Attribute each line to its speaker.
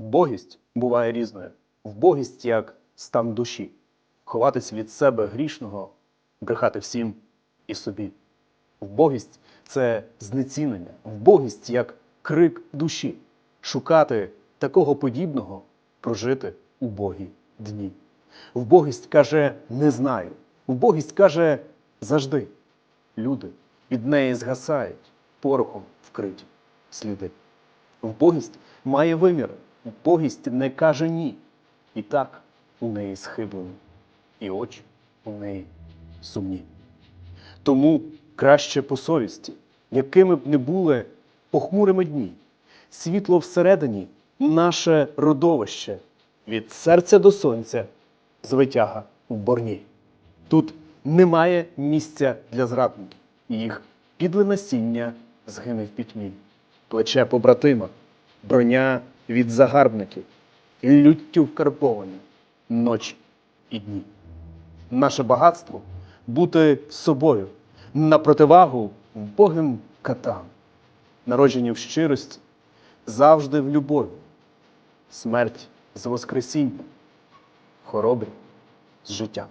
Speaker 1: Вбогість буває різною. Вбогість як стан душі, ховатись від себе грішного, брехати всім і собі. Вбогість це знецінення, вбогість як крик душі, шукати такого подібного, прожити убогі дні. Вбогість каже не знаю. Вбогість каже завжди. Люди від неї згасають, порохом вкриті сліди. Вбогість має виміри. Вбогість не каже ні. І так у неї схиблені, і очі у неї сумні. Тому краще по совісті, якими б не були похмурими дні, світло всередині наше родовище, від серця до сонця, звитяга в борні. Тут немає місця для зрадників, їх підле насіння згине в пітьмі, плече побратима, броня від загарбників, люттю вкарбовані ночі і дні. Наше багатство бути собою. На противагу вбогим катам, народжені в щирості, завжди в любові, смерть з воскресінням, хоробрі з життя.